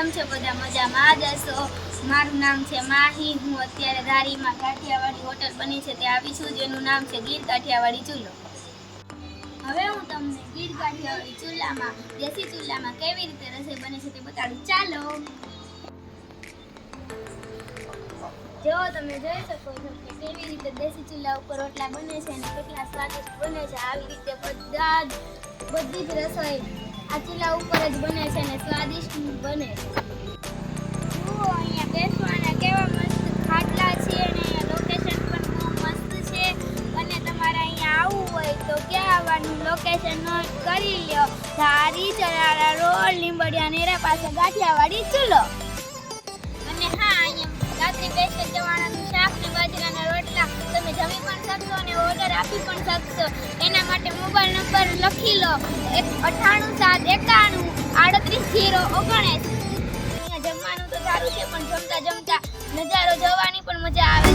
કેમ છો, બધા મજામાં જ હશો? મારું નામ છે માહી, હું અત્યારે ધારીમાં કાઠિયાવાડી હોટલ બની છે, ત્યાં આવી છું, જેનું નામ છે ગીર કાઠિયાવાડી ચૂલો. હવે હું તમને ગીર કાઠિયાવાડી ચૂલામાં, દેશી ચૂલામાં કેવી રીતે રસોઈ બને છે તે બતાડું. ચાલો. જેવો તમે જોઈ શકો છો કે કેવી રીતે દેશી ચૂલા ઉપર રોટલા બને છે અને કેટલા સ્વાદિષ્ટ બને છે. આવી રીતે બધા જ, બધી જ રસોઈ આ ચૂલા ઉપર જ બને છે અને સ્વાદિષ્ટ બને છે. જુઓ, અહીંયા બેસવાના કેવા મસ્ત ખાટલા છે અને લોકેશન પણ બહુ મસ્ત છે. અને તમારે અહીંયા આવવું હોય તો ક્યાં આવવાનું લોકેશન નોટ કરી લ્યો. ધારી ચરાડા રોડ, લીંબડિયા નેરા પાસે ગાંઠિયાવાડી ચૂલો. અને હા, અહીંયા રાત્રિ બેસી જવાનાનું આપી પણ શકશો. એના માટે મોબાઈલ નંબર લખી લો. એક અઠાણું સાત એકાણું આડત્રીસ જીરો ઓગણએંસી. અહીંયા જમવાનું તો સારું છે, પણ જમતા જમતા નજારો જોવાની પણ મજા આવે.